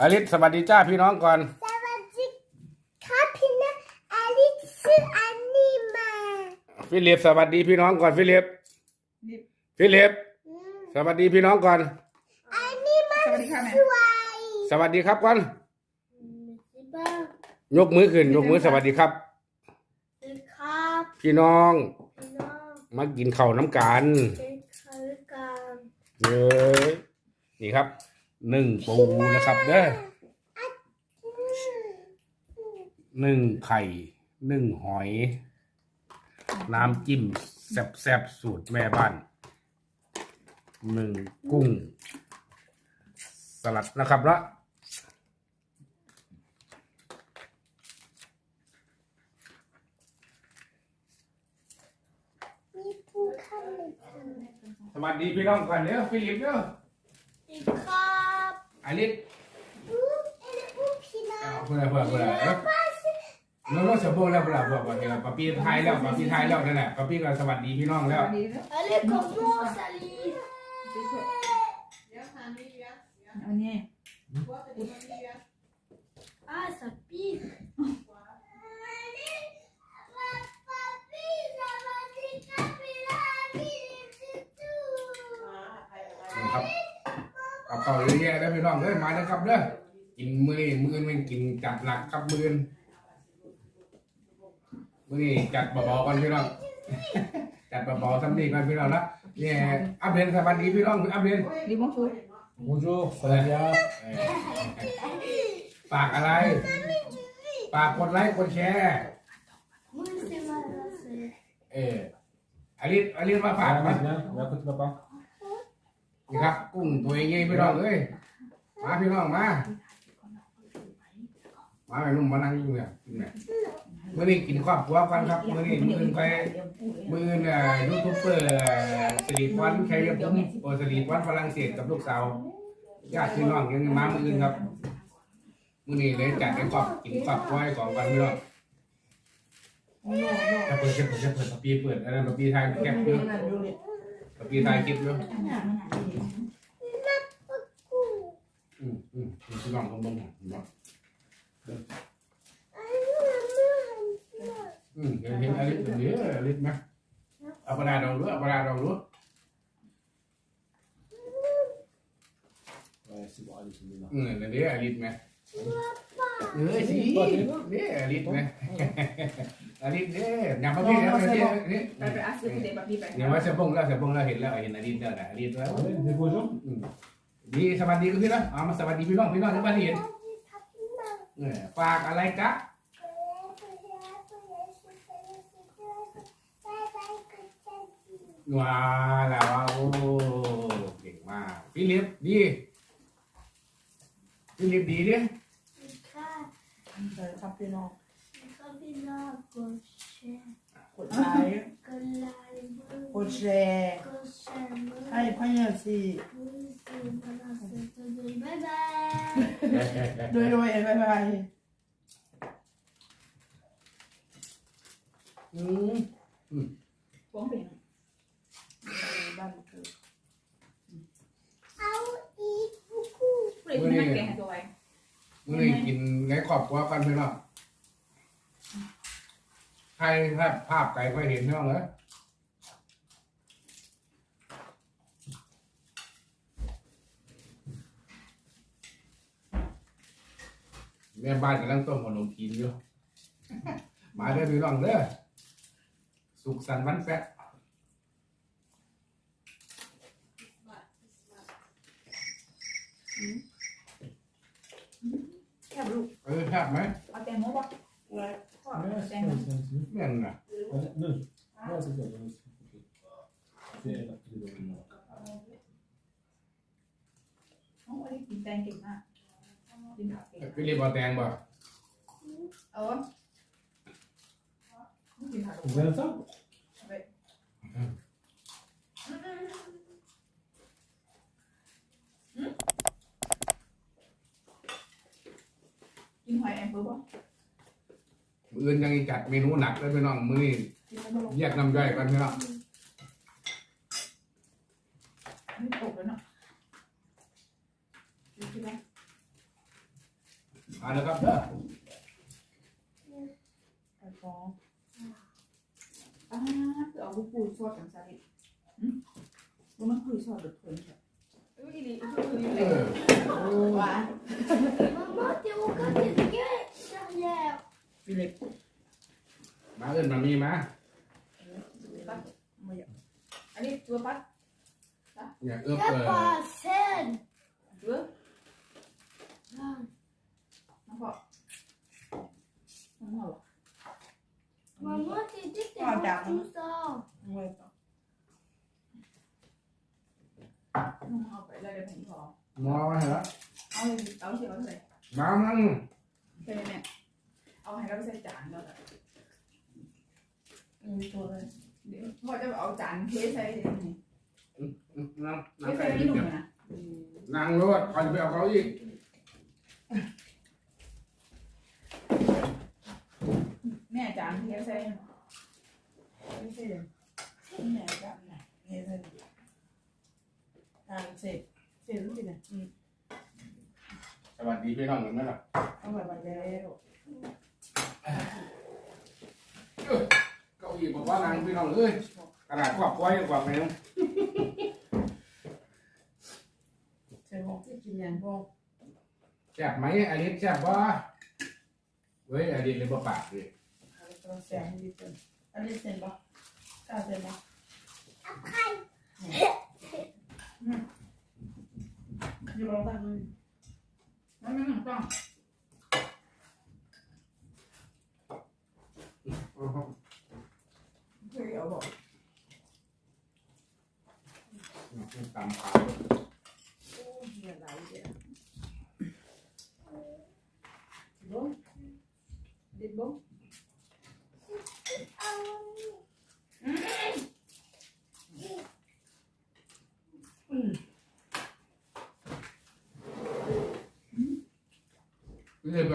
อลิสสวัสดีจ้าพี่น้องก่อน สวัสดีครับพี่นะอลิซชื่ออันนี้มาฟิลิปสวัสดีพี่น้องก่อนฟิลิปฟิลิปอืมสวัสดีพี่น้องก่อน อันนี้มาสวัสดีค่ะแม่สวยสวัสดีครับก่อนอืมสิบ้างยกมือขึ้นยกมือสวัสดีครับสวัสดีครับพี่น้องพี่น้อง มากินข้าวน้ำกันเป็นคาริกามเย้ยนี่ครับ หนึ่งปูนะครับเด้ออืมหนึ่งไข่หนึ่งหอย น้ำจิ้มแซ่บๆสูตรแม่บ้านหนึ่งกุ้ง สลัดนะครับละมีผู้เข้าเลยสวัสดีพี่น้องก่อนเด้อฟิลิปเด้อ อีกครับ อลิสอู้เอ็นอู้พี่น้อเอางเพื่อนเพื่อนเพื่อนเอ้ยป้าสิเราเราสมบูรณ์แล้วเพื่อนเพื่อนเพื่อนเพื่อนปะปีไทยแล้วปะปีไทยแล้วนั่นแหละปะปีก็สวัสดีพี่น้องสแล้ววัสดีนะอลิซคอมโมสาลี เอาเนี่ย อ่าสปีส นะครับ เอาเข้าเยอะแยะได้อพี่น้องเด้อมาเด้อครับเด้อกินมื้อนี้มื้อนี้มันกินจัดหนักครับมื้อนี้มื้อนี้จัดเบาๆกันพี่น้องจัดเบาๆซ้ำนี่กันพี่น้องนะเนี่ยอัปเดตสวัสดีพี่น้องอัปเดตรีบมองชู Bonjour, ça va bien เออฝากอะไรฝากกดไลค์กดแชร์เอออลิสอลิสมาฝาก Ah, มา mais bien, mais à côté de papa. นี่ครับกุ้งตัวใหญ่ๆพี่น้องเอ้ยมาพี่น้องมามาแม่นุ่มมานั่งอยู่เนี่ยกินเนี่ยมื่อนี้กินครอบครัวกันครับมื่อนี้มืออนไปมืออนเอ่อยูทูบเบอร์สิริวัฒน์ชัยภูมิโอสิริวันฝรั่งเศสกับลูกสาวญาติพี่น้องยังมามืออื่นครับมื่อนี้เลยจัดให้ครอบกินครอบครัวให้ของกันพี่น้องโอ้โหโอ้โหถ้าเปิดจะเปิดจะเปิดปีเปิดอะไรปะปีไทยแคบเยอะ ปะปีไทยคลิปเยอะอืมอืมพี่น้องต้องเบิ่งผมว่าอืมเห็นเห็นอลิสเดี๋ยวอลิสไหมเอาปลาดาดองรู้เอาปลาดาดองรู้ Ouais, c'est bon, allez, c'est bien. อืมเดี๋ยวอลิสไหม เออสิเดี๋ยวอลิสไหมอลิสเดี๋ยวอย่ามาพี่นะเดี๋ยวนี่ไปไปอาซื้อเด็กแบบนี้ไปเดี๋ยวว่าเสบงแล้วเสบงแล้วเห็นแล้วเห็นอลิสแล้วนะอลิสแล้ว Ouais, des beaux jours อืมดีสวัสดีคุณพี่น้องเอามาสวัสดีพี่น้องพี่น้องที่บ้านเห็นเออฝากอะไรจ๊ะว้าแล้วว้าโอ้เก่งมากฟิลิปดีฟิลิปดีดิเดี๋ย วครับพี่น้องกดแชร์กดไลค์กดไลค์กดแชร์กดแชร์ให้พ่อเนี่ยามสิด้วสื่อตัวดีบ๊ายบายโดยโดยบ๊ายบายอืมฟ้องเพลงบ้านคือเอาอีกบุกูเปลี่ยนแกงให้ตัวไว้มื่อนี้กิน ครอบครัวกันพี่น้องใครภาพภาพไก่ก็เห็นพี่น้องเลยแม่บ้านกำลังต้มขนมกินอยู่ มาเด้อพี่น้องเด้อสุขสันต์วันแฟะ แค่ลูก เออครับ ไหมเอาแตงโมป่ะ Ouais, แต c'est งโม bien, c'est bien. แม่นน่ะ Ouais, Neuf. Ouais, c'est bien, ouais, c'est ok. Fais la clé de l'eau. น้องวันนี้กินแตงเก่งมากกินผักเก่งพี่รีบเอาแตงบ่เออกินผัก Vous voulez ça กินหอยแอมเปิลป่ะมื้ออื่นยังจัดเมนูหนักเลยพี่น้องมื้อนี้กินแล้วไม่ลงแยกน้ำย่อยกันพี่น้องไม่ตกเลยเนาะกินไหมมาเลยครับเด้อไปฟ้องอ่าคือเอาลูกปูชอดกันซะดิว่ามันคือชอดหรือเพิ่นค่ะอุ้ยอีหลีอุ้ยอีหเอลีอหวาน Maman, t'es au cas de derrière. ฟิลิปมาเอิ้นมามีมาปั๊บมาเยอะอันนี้ตัวปั๊บอยากเอื้อ Y'a เปิด pas scène. ตัวน้องพ่อน้องพ่อ Maman, t'es dit que t'es Ah, pas d'accord. tout ça. น้อง พ่อต่อน้องพ่อไปแล้วเดี๋ยวผมขอมอมาเหรอเอาเลยเอาเชียวเอาเลยมามั่งใช่ไหมเนี่ยเอาให้เราไปใส่จานแล้วกันอืมตัวเลยเดี๋ยวพ่อจะเอาจานเทใส่นี่น้ำเทน้ำใส่ไก่นี่นิดหนุ่เดียวมนะนางรถคอยไปเอาเขาอีกแม่จานเทใส่ไม่ใช่เลยแม่จานนะเฮ้ยเลยทานเสร็จ เสร็จแล้วสินะสวัสดีพี่น้องเหมือนกันหรอเอาแบบมาแล้วเก้าอี้บอกว่านางพี่น้องเอ้ยขนาดครอบครัวยังกว่าแมวเสร็จบอกที่กินอย่างพวกแซ่บไหมอลิสแซ่บบ่เฮ้ยอลิสเลยบ่ปากเลยอะไรก็แซ่บดีจังอันนี้เสร็จปะกล้าเสร็จปะ Après, อยู่ลองตั้งเลยไม่ไม่ต้องอ๋อเคยเอ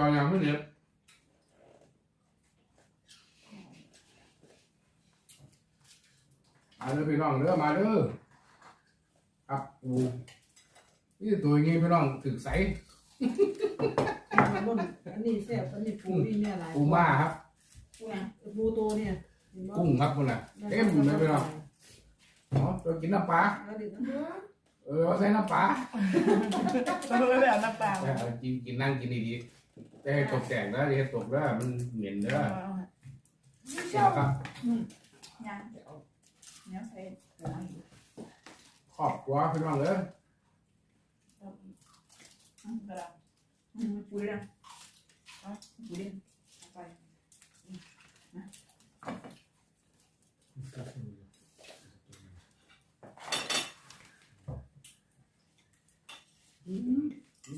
าบอกตำขาวโอ้ยเนี่ยหลายเดียวบ้งดิบบ้งนี่เลยไปเอาอย่างนี้เนี่ยมาเด้อพี่น้องเด้อมาเด้อครับปูนี่ตัวอย่างงี้พี่น้องถึกใสมาบ้งอันนี้แซ่บอันนี้ปูนี่เนี่ยหลายปูม่าครับกูไงปูโตเนี่ยเห็นบ่กุ้งครับคุณน่ะเต็มเลยพี่น้องอ๋อตัวกินน้ำปลาแล้วดิน้ำเออเอาใส่น้ำปลาปลาไม่ได้เอาน้ำปลาเออกินกินนั่งกินดีๆ แต่ให้ตกแต่งแล้วอย่าให้ตกแล้วมันเหม็นเด้อนะครับย่างเดี๋ยวเนี้ยใส่เดี๋ยวเอาอีกครอบครัวพี่น้องเด้ออืมกระดาษอืมปูดินะเอาปูดิเอาไป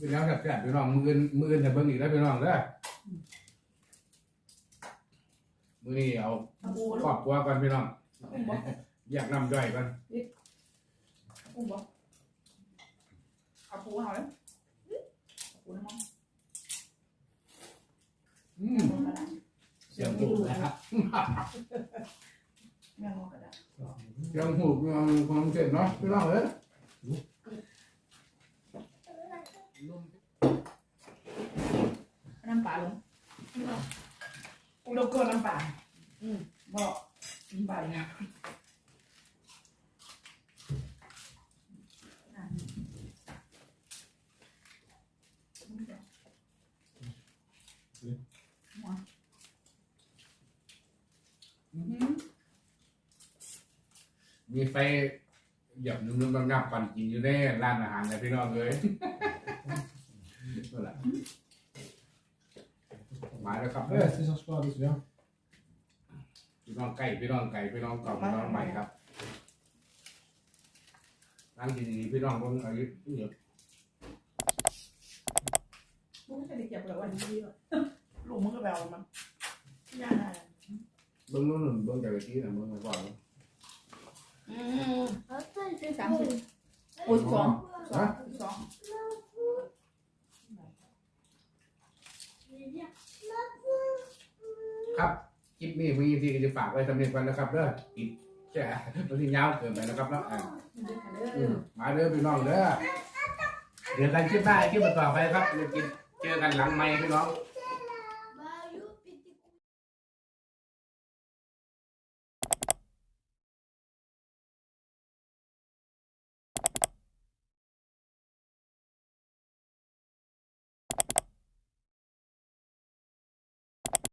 เป็นแล้วแซ่บๆพี่น้องมืออื่นมืออื่นแต่เบิ่งอีกแล้วพี่น้องเด้อมื้อนี้เอาเอาปูคลูรอกบครัวกันพี่น้องอุ้มบ่อยากนำด้วยกันอุ้มบ่เอาปูเอาเลยเอาปูน้ำมันอืมกระดาษเสียงหูนะครับแม่เอากระดาษเสียงหูความเสร็จเนาะพี่น้องเอ้ย น้ำปลาลงปูโลโก้น้ำปลาอืมบอกน้ำปลาเนี่ยมีไฟหยับนุ่มๆงับๆปันกินอยู่ในร้านอาหารเลยพี่น้องเอ้ยนั่นแหละมา แล้วครับเด้อ Ouais, c'est sur ce soir, bien. พี่น้องไก่พี่น้องไก่พี่น้องเก่าพี่น้องใหม่ครับร้านดีๆพี่น้องเบิ่งอายุเยอะปูจะได้เก็บเลยวันนี้ด้วยลูกมึงก็แบบมันย่าเบิ่งนู่นเบิ่งแต่ละทีนะเบิ่งก่อนอืม Attends, je C'est vais un faire- peu- โอ้ยสอง ฝากไว้สำเร็จกันนะครับเด้อปิดแค่ตัวที่ยาวเกินไปนะครับเนาะอ่าเออมาเด้อพี่น้องเด้อเดี๋ยวกันคลิปหน้าคลิปต่อไปครับเดี๋ยวกินเจอกันหลังไม้พี่น้องเ